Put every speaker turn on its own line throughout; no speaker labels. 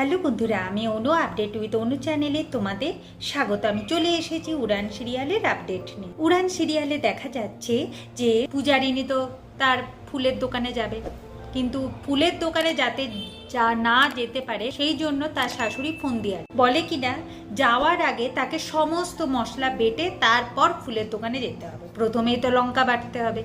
Hello বন্ধুরা, আমি অনু update with অনু চ্যানেলে তোমাদের স্বাগত। আমি চলে এসেছি উড়ান সিরিয়ালের আপডেট নিয়ে। উড়ান সিরিয়ালে দেখা যাচ্ছে যে পূজারিনী তো তার ফুলের দোকানে যাবে। কিন্তু ফুলের দোকানে যাতে যা না যেতে পারে, সেই জন্য তার শাশুড়ি ফোন দিয়ে। বলে কিনা, যাওয়ার আগে তাকে সমস্ত মশলা বেটে তারপর ফুলের দোকানে যেতে হবে। প্রথমেই তো লঙ্কা বাটতে হবে।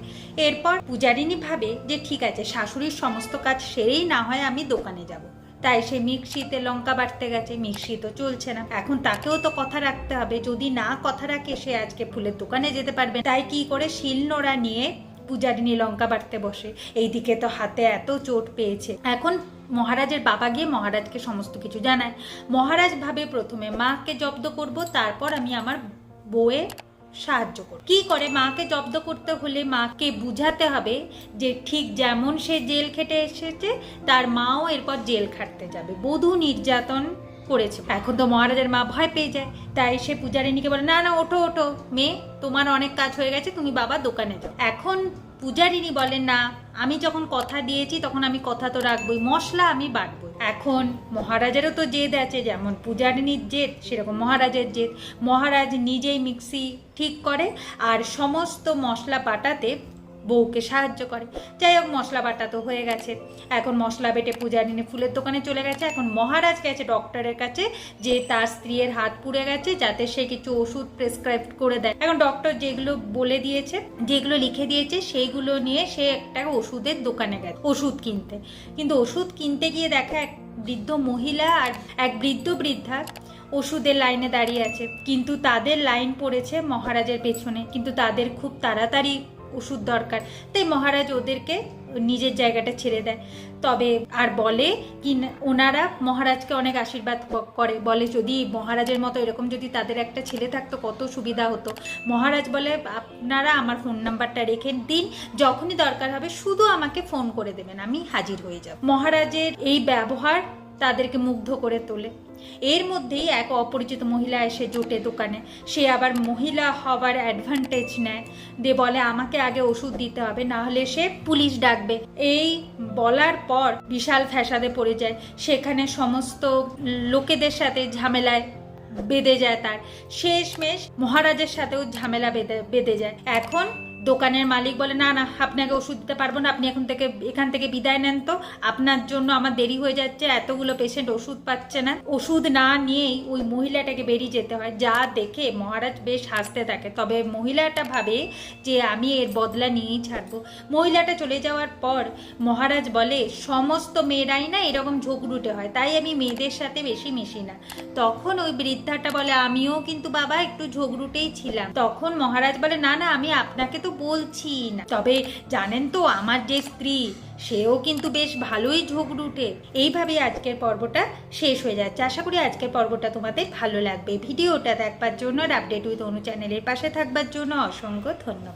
এরপর পূজারিনী ভাবে যে ঠিক আছে, শাশুড়ির সমস্ত কাজ সেরেই না হয় আমি দোকানে যাব। তাই সে মিক্সিতে লঙ্কা বাটতে গেছে, মিক্সি তো চলছে না। এখন তাকেও তো কথা রাখতে হবে, যদি না কথা রাখে সে আজকে ফুলের দোকানে যেতে পারবে। তাই কি করে শিলনোড়া নিয়ে পূজারিনী লঙ্কা বাটতে বসে? এইদিকে তো হাতে এত চোট পেয়েছে। এখন মহারাজের বাবা গিয়ে মহারাজকে সমস্ত কিছু জানায়। মহারাজ ভাবে প্রথমে মাকে জব্দ করব, তারপর আমি আমার বউয়ে সাহায্য করব। কি করে? মাকে জব্দ করতে হলে মাকে বুঝাতে হবে যে ঠিক যেমন সে জেল খেটে এসেছে, তার মাও এরপর জেল খাটতে যাবে। বধূ নির্যাতন করেছে। এখন তো মহারাজের মা ভয় পেয়ে যায়। তাই সে পূজারিনীকে বলে, না না, ওঠো ওঠো। মেয়ে, তোমার অনেক কাজ হয়ে গেছে, তুমি বাবা দোকানে যাও। এখন পূজারিনী বলেন না, আমি যখন কথা দিয়েছি, তখন আমি কথা তো রাখবই। মশলা আমি বাটবই এখন মহারাজেরও তো জেদ আছে, যেমন পূজারিনীর জেদ, সেরকম মহারাজের জেদ। মহারাজ নিজেই মিক্সি ঠিক করে আর সমস্ত মশলা বাটাতে বউকে সাহায্য করে। যাই হোক, মশলা বাটা তো হয়ে গেছে। এখন মশলা বেটে পূজারিনী ফুলের দোকানে চলে গেছে। এখন মহারাজ গেছে ডক্টরের কাছে, যে তার স্ত্রীর হাত পুড়ে গেছে, যাতে সে কিছু ওষুধ প্রেসক্রাইব করে দেয়। এখন ডক্টর যেগুলো বলে দিয়েছে, যেগুলো লিখে দিয়েছে, সেইগুলো নিয়ে সে একটা ওষুধের দোকানে গেছে। ওষুধ কিনতে। কিন্তু ওষুধ কিনতে গিয়ে দেখা এক বৃদ্ধ মহিলা আর এক বৃদ্ধ বৃদ্ধা ওষুধের লাইনে দাঁড়িয়ে আছে। কিন্তু তাদের লাইন পড়েছে মহারাজের পেছনে। কিন্তু তাদের খুব তাড়াতাড়ি ওষুধ দরকার। তাই মহারাজ ওদেরকে নিজের জায়গাটা ছেড়ে দেয়। তবে আর বলে কি ওনারা মহারাজকে অনেক আশীর্বাদ করে। বলে যদি মহারাজের মতো এরকম যদি তাদের একটা ছেলে থাকতো, কত সুবিধা হতো। মহারাজ বলে, আপনারা আমার ফোন নাম্বারটা রেখে দিন। যখনই দরকার হবে, শুধু আমাকে ফোন করে দেবেন। আমি হাজির হয়ে যাব। মহারাজের এই ব্যবহার তাদেরকে মুগ্ধ করে তোলে। এর মধ্যেই এক অপরিচিত মহিলা এসে জোটে দোকানে। সে আবার মহিলা হওয়ার অ্যাডভান্টেজ নেয়। দিয়ে বলে, আমাকে আগে ওষুধ দিতে হবে, না হলে সে পুলিশ ডাকবে। এই বলার পর বিশাল ফ্যাসাদে পড়ে যায়। সেখানে সমস্ত লোকেদের সাথে ঝামেলায় বেঁধে যায় তার। শেষমেশ মহারাজের সাথেও ঝামেলা বেঁধে বেঁধে যায়। এখন দোকানের মালিক বলে, না না, আপনাকে ওষুধ দিতে পারব না, আপনি এখন থেকে, এখান থেকে বিদায় নেন তো। আপনার জন্য আমার দেরি হয়ে যাচ্ছে, এতগুলো পেশেন্ট ওষুধ পাচ্ছে না। ওষুধ না নিয়েই ওই মহিলাটাকে বেরিয়ে যেতে হয়। যা দেখে মহারাজ বেশ হাসতে থাকে। তবে মহিলাটা ভাবে যে, আমি এর বদলা নিয়েই ছাড়বো। মহিলাটা চলে যাওয়ার পর মহারাজ বলে, সমস্ত মেয়েরাই না এরকম ঝোঁকরুটে হয়, তাই আমি মেয়েদের সাথে বেশি মিশি না। তখন ওই বৃদ্ধাটা বলে, আমিও কিন্তু বাবা একটু ঝোঁকরুটেই ছিলাম। তখন মহারাজ বলে, না না, আমি আপনাকে তো বলছি না। তবে জানেন তো আমার যে স্ত্রী, সেও কিন্তু বেশ ভালোই ঝোঁকরুটে এইভাবেই আজকের পর্বটা শেষ হয়ে যাচ্ছে। আশা করি আজকের পর্বটা তোমাদের ভালো লাগবে। ভিডিওটা দেখবার জন্য আর আপডেট উইথ অনু চ্যানেলের পাশে থাকবার জন্য অসংখ্য ধন্যবাদ।